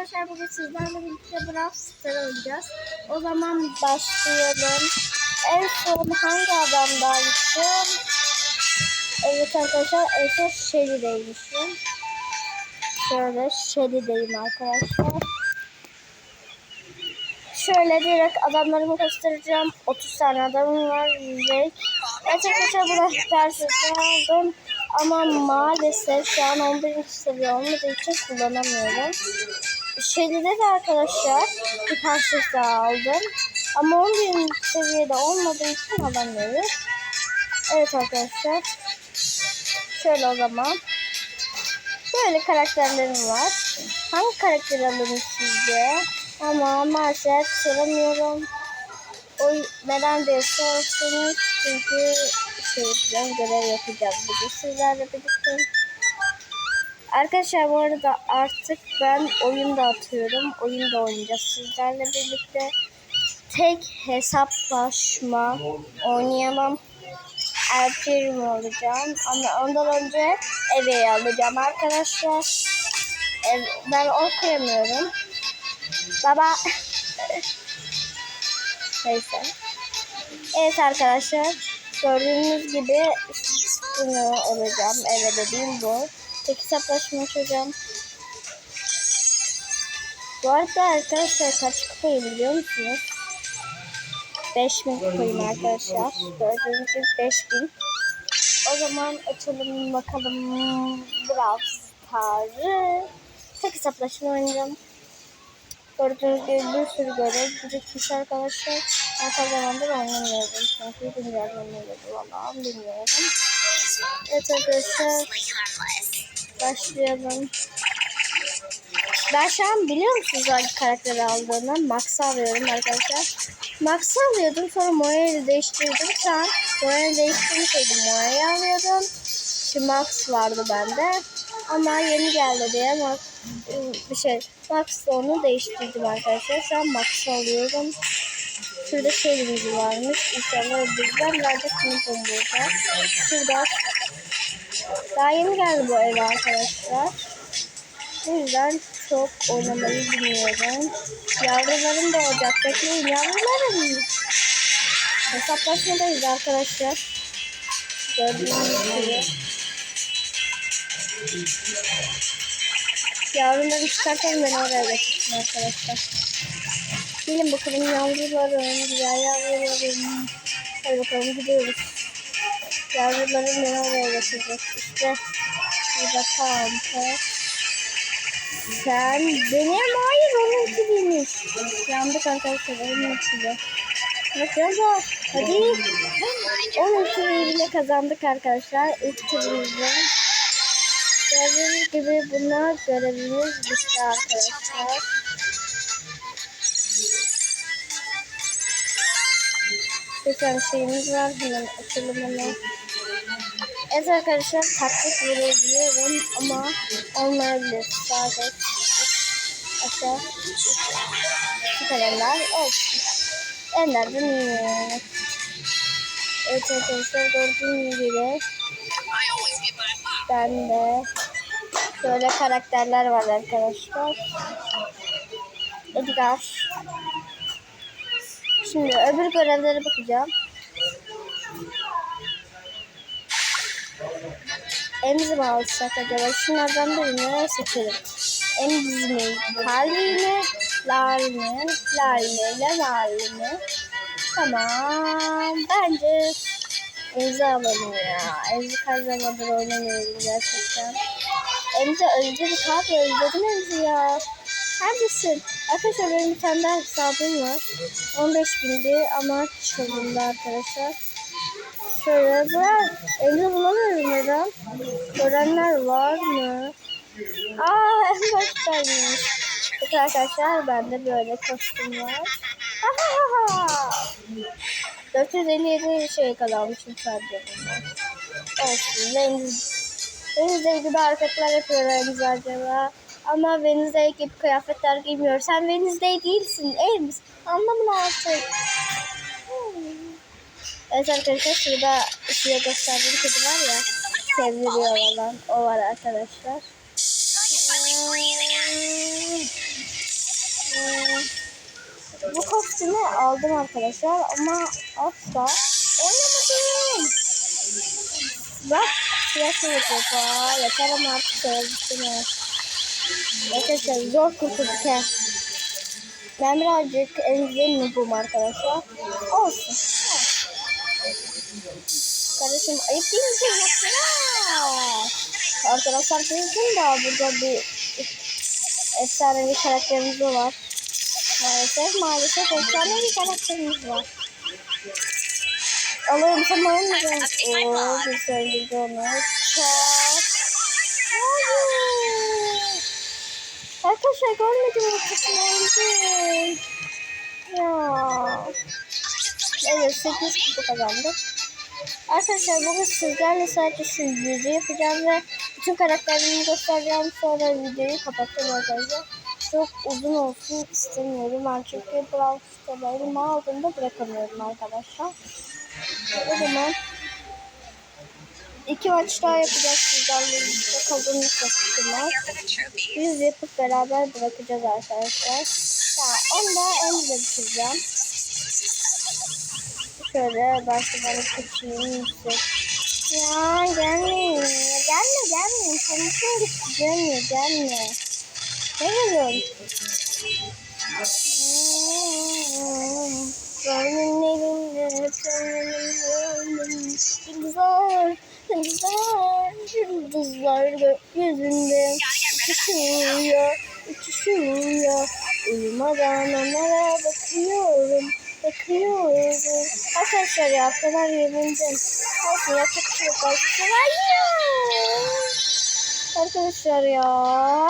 arkadaşlar bugün sizlerle birlikte Brawl Stars oynayacağız. O zaman başlayalım. En son hangi adamdaymışım? Evet arkadaşlar en son Shelly'deymişim. Şöyle Shelly'deyim arkadaşlar. Şöyle direkt adamlarımı göstereceğim. 30 tane adamım var. Evet arkadaşlar bunu ters aldım. Ama maalesef şu an 11. seviye olmadığı için kullanamıyorum. Şeyde de arkadaşlar bir parçası aldım. Ama 11. seviyede olmadığı için alamıyorum. Evet arkadaşlar. Şöyle o zaman. Böyle karakterlerim var. Hangi karakteri alırım sizce? Ama maalesef soramıyorum. O neden diye sorarsanız çünkü şey görev yapacağım bugün sizlerle birlikte. Arkadaşlar bu arada artık ben oyun da atıyorum. Oyun da oynayacağız sizlerle birlikte. Tek hesaplaşma oynayamam. Erkeğim olacağım. Ama ondan önce eve alacağım arkadaşlar. Ev, ben okuyamıyorum. Baba. Neyse. Evet arkadaşlar. Gördüğünüz gibi bunu alacağım. Evet dediğim bu. Tek hesaplaşma açacağım. Bu arada arkadaşlar kaç kupayı biliyor musunuz? 5000 kupayım arkadaşlar. Gördüğünüz gibi 5000. O zaman açalım bakalım Brawl Stars'ı. Tek hesaplaşma oynayacağım. Gördüğünüz gibi bir sürü görev birikmiş arkadaşlar. Ben fazla zamandır oynamıyorum. Çünkü güncellemeleri falan bilmiyorum. Evet arkadaşlar. Başlayalım. Ben şu an biliyor musunuz hangi karakteri aldığını? Max'ı alıyorum arkadaşlar. Max'ı alıyordum sonra Moya'yı değiştirdim. Şu an Moya'yı değiştirmiştim. Moya'yı alıyordum. Şimdi Max vardı bende. Ama yeni geldi diye Max, bir şey Max'la onu değiştirdim arkadaşlar. Şu an Max'ı alıyorum. Şurada şeyimiz varmış. İnşallah öldüreceğim. Nerede sınıfım burada. Şurada. Daha yeni geldi bu eve arkadaşlar. O yüzden çok oynamayı bilmiyorum. Yavrularım da olacak. Bekleyin yavrularım. Hesaplaşmadayız arkadaşlar. Gördüğünüz gibi. Yavruları çıkartalım beni oraya götürsün arkadaşlar. Gelin bakalım yavrularım, güzel yavrularım. Hadi bakalım gidiyoruz. Yavrularım beni oraya götürecek. İşte burada pampa. Sen benim hayır onun gibiymiş. Yandık arkadaşlar onun içinde. Bakın da hadi. Onun içinde bile kazandık arkadaşlar. İlk turumuzda. Gördüğünüz gibi bunlar görevimiz bitti arkadaşlar. Bir tane şeyimiz var. Hemen açalım hemen. Evet arkadaşlar taktik verebiliyorum ama olmayabilir. Sadece aşağı ender olsun. Enderden iyi. Evet arkadaşlar gördüğünüz gibi ben de böyle karakterler var arkadaşlar. Edgar. Şimdi öbür görevlere bakacağım. Emzi mi alsak acaba? Şunlardan birini seçelim. Emzi mi? Kalbi mi? Lal mi? Lal mi? Lemal mi? Tamam. Bence Emzi alalım ya. Emzi kaç zamandır oynamıyorum gerçekten. Emzi özledik abi. Özledim Emzi ya. Neredesin? Arkadaşlar benim bir tane daha hesabım var. 15 bindi ama çalındı arkadaşlar. Şöyle bırak. Evde bulamıyorum neden? Görenler var mı? Aa en baştaymış. Evet arkadaşlar bende böyle kostüm var. Ahahaha. 457 şey kazanmışım sadece. Olsun. Deniz, Deniz'de gibi hareketler yapıyor acaba. Ama Wednesday gibi kıyafetler giymiyor. Sen Wednesday değilsin. Elmis. Anlamını artık. Evet arkadaşlar şurada size gösterdiğim kedi var ya. Sevdiriyor olan. O var arkadaşlar. Hmm. Bu kostümü aldım arkadaşlar ama asla oynamadım. Bak siyasi yeter ama artık sevgisiniz. Arkadaşlar zor kurtulduk he. Ben birazcık enzim noobum arkadaşlar. Olsun. Kardeşim ayıp değil mi şey yaptılar? Arkadaşlar bizim daha burada bir efsanevi karakterimiz var. Maalesef maalesef efsanevi karakterimiz var. Alırım tamam mı? Ooo bir söyledi onu. Çak. Arkadaşlar görmedim o kısmını. Ya. Evet 8 kutu kazandık. Arkadaşlar bugün sizlerle sadece şu yüzü yapacağım ve bütün karakterlerimi göstereceğim. Sonra videoyu kapatacağım arkadaşlar. Çok uzun olsun istemiyorum. Ben çünkü Brawl elime aldığımda bırakamıyorum arkadaşlar. O zaman iki maç daha yapacağız sizlerle birlikte kazanırsak ihtimal. Yüz yapıp beraber bırakacağız arkadaşlar. Ya onu da önce bitireceğim. Şöyle şuradan kaçayım. Ya gelmeyin. Gelme gelme. Konuşuyor gelme gelme. Gelin. Gönlün evinde, gönlün Yıldızlar, yıldızlar, yıldızlar gökyüzünde uçuşuyor, uçuşuyor. Uyumadan onlara Arkadaşlar ya kadar yemindim. Olsun yapacak bir şey yok. Arkadaşlar. Arkadaşlar ya.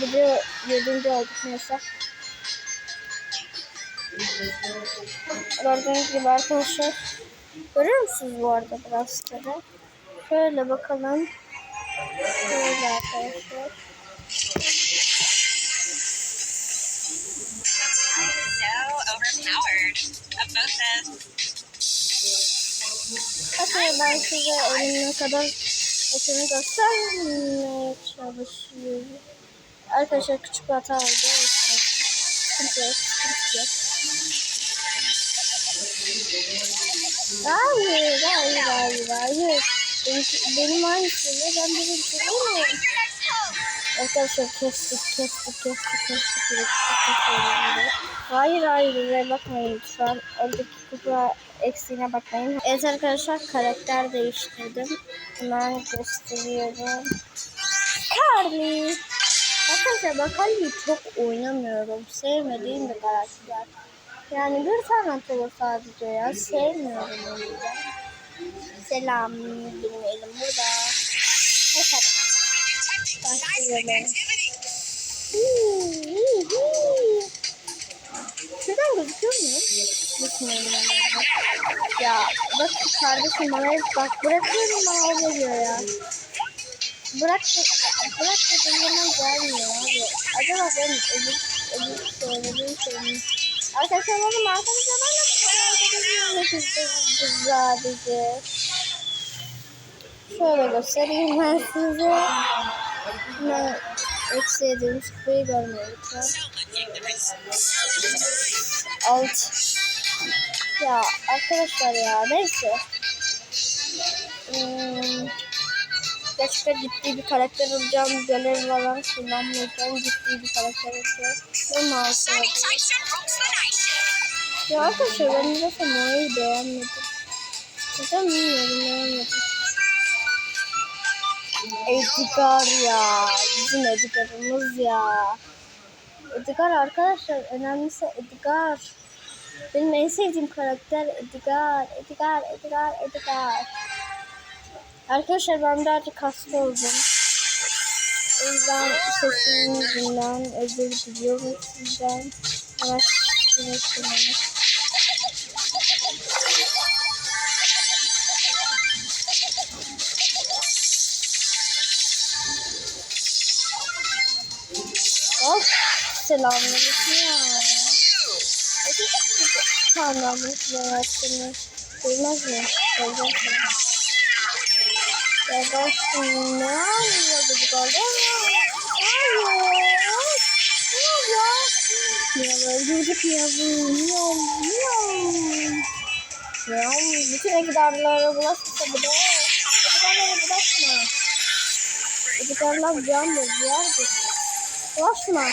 Video yedinci olduk neyse. Gördüğünüz gibi arkadaşlar. Görüyor musunuz bu arada burasıları? Şöyle bakalım. Şöyle arkadaşlar. Says Bakın ben size elimine kadar etini göstermeye çalışıyorum. Arkadaşlar küçük bir hata oldu. Sıkıntı yok, sıkıntı yok. Hayır, hayır, hayır, hayır. Benim, benim aynı şeyle ben de bir şey değil Arkadaşlar kestik, kestik, kestik, kestik. kestik, kestik. Hayır, hayır, öyle bakmayın lütfen. Oradaki kupa eksiğine bakmayın. Evet arkadaşlar, karakter değiştirdim. Hemen gösteriyorum. Carly. Arkadaşlar ben Carly'yi çok oynamıyorum. Sevmediğim bir karakter. Yani bir tane atıyor sadece ya. Sevmiyorum o yüzden. Selam. Benim elim burada. Evet hadi. Başlayalım. Şuradan gözüküyor mu? Onlarda. Ya bak kardeşim bana bak bırakıyorum bana o geliyor ya. Bırak bırak dediğim zaman gelmiyor abi. Acaba ben ölüp ölüp söylediğim şey mi? Arkadaşlar oğlum arkamızda ben de bu sadece. Şöyle göstereyim ben size. Ben eksi yediğim kupayı görmüyor lütfen. Alt. Ya arkadaşlar ya neyse. Hmm, gerçekten ciddi bir karakter olacağım. Görev falan kullanmayacağım. Ciddi bir karakter olacağım. Ve maalesef. Ya arkadaşlar ben neden Moa'yı beğenmedim. Neden bilmiyorum beğenmedim. Edgar ya. Bizim Edgar'ımız ya. Edgar arkadaşlar önemlisi Edgar. Benim en sevdiğim karakter Edgar. Edgar, Edgar, Edgar. Arkadaşlar ben birazcık hasta oldum. O yüzden sesimin yüzünden özür diliyorum sizden. Evet, evet, selamünaleyküm bunu yaptığını duymaz mı? Ya ben şimdi ne anladı bu kadar? Hayır. Ne ya? Ya öldü Gıcık yazım. Miyav miyav. Miyav. Bütün ekranlara bulaşma bir de. Ekranlara bulaşma. Ekranlar candır, diğerdir. Bulaşma.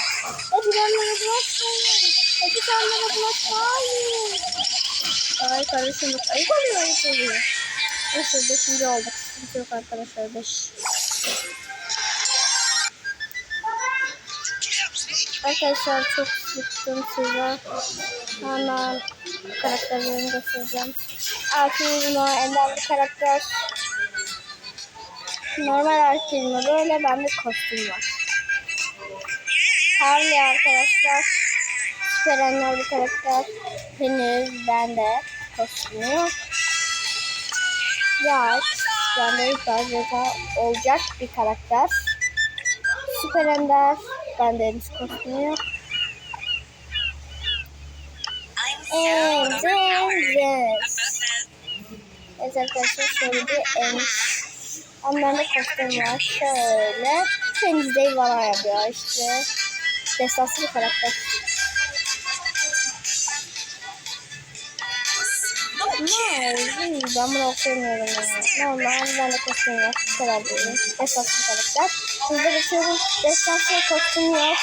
Ekranlara bulaşma. Ekranlara bulaşma. Hayır. Ay kardeşim bak. Ayıp oluyor, ayıp oluyor. Neyse beşinci olduk. Sıkıntı yok arkadaşlar. Beş. Arkadaşlar çok sıktım size. Hemen karakterlerimi göstereceğim. Arkilmo ender bir karakter. Normal Arkilmo böyle bende kostüm var. Harley arkadaşlar. Süper ender bir karakter. Henüz bende kostümü yok. Jax bende ilk defa olacak bir karakter. Süper ender. Bende henüz kostümü yok. Says, Evet arkadaşlar şöyle bir en ama bende kostüm var. Şöyle Wednesday bana yapıyor işte. Destansı bir karakter. Ne? Hmm, Ben bunu okuyamıyorum yani. Normal bende kostüm yok. Bu kadar değil. Destansı bir karakter. Hızlı geçiyorum. Destansı bir kostüm yok.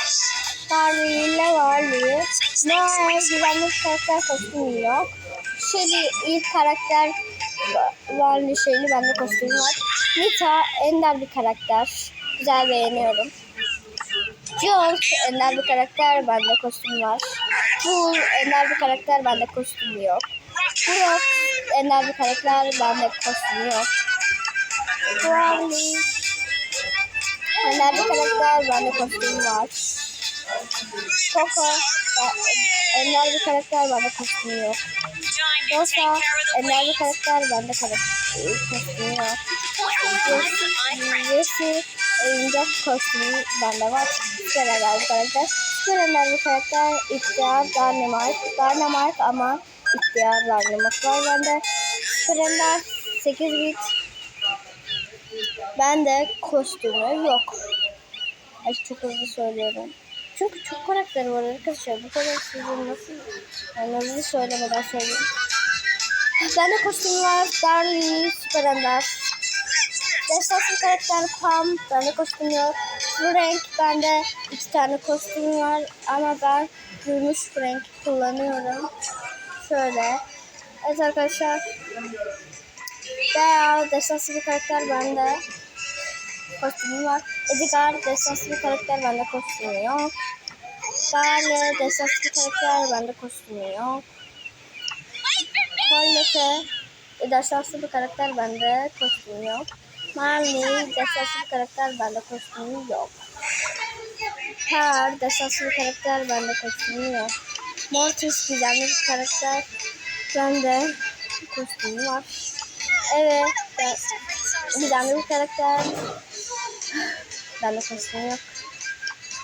Barbie ile Barbie. Noel güvenlik karakter kostümü yok. Şöyle ilk karakter Barbie şeyli bende kostüm var. Nita ender bir karakter. Güzel beğeniyorum. Jolt ender bir karakter bende kostüm var. Bull ender bir karakter bende kostüm yok. Brock ender bir karakter bende kostüm yok. Brawley ender bir karakter bende kostüm var. Coco ender bir karakter bende kostüm yok. Rosa ender bir karakter bende kostüm yok. Jesse oyuncak kostümü bende var. Süper bir karakter. Süper bir karakter. İhtiyar Dynamite. Dynamite ama ihtiyar Dynamite var bende. Süper Ender 8 bit. Bende kostümü yok. Ay çok hızlı söylüyorum. Çünkü çok karakter var arkadaşlar. Bu kadar sizin nasıl yani hızlı söylemeden söyleyeyim. Bende kostüm var. Darlie, Süper Ender. Destansı karakter Pam. Bende kostüm yok. Frank bende iki tane kostüm var. Ama ben gümüş Frank kullanıyorum. Şöyle. Evet arkadaşlar. Veya destansı bir karakter bende. Kostümü var. Edgar destansı bir karakter bende kostümü yok. Barley destansı bir karakter bende kostümü yok. Colette destansı bir karakter bende kostümü yok. Marley destansı bir karakter bende kostümü yok. Pearl destansı bir karakter bende kostümü yok. Mortis gizemli bir karakter bende kostümü var. Evet gizemli bir karakter bende kostümü yok.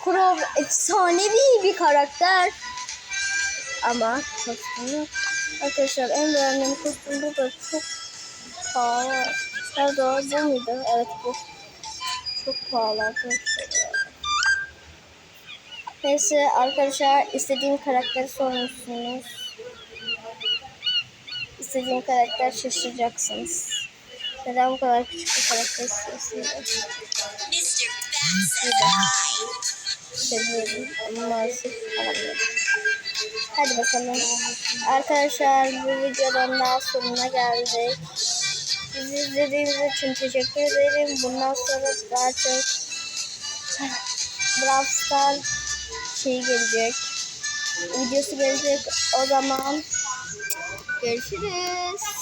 Kurov efsanevi bir karakter ama kostümü yok. Arkadaşlar en beğendiğim kostüm bu da çok pahalı. O? Bu muydu? Evet bu. Çok pahalı arkadaşlar. Neyse arkadaşlar istediğim karakteri sormuşsunuz. İstediğim karakter şaşıracaksınız. Neden bu kadar küçük bir karakter istiyorsunuz? Seviyorum ama maalesef alamıyorum. Hadi bakalım. Arkadaşlar bu videodan daha sonuna geldik. Bizi izlediğiniz için teşekkür ederim. Bundan sonra daha çok Brawl Stars şey gelecek. Videosu gelecek. O zaman görüşürüz.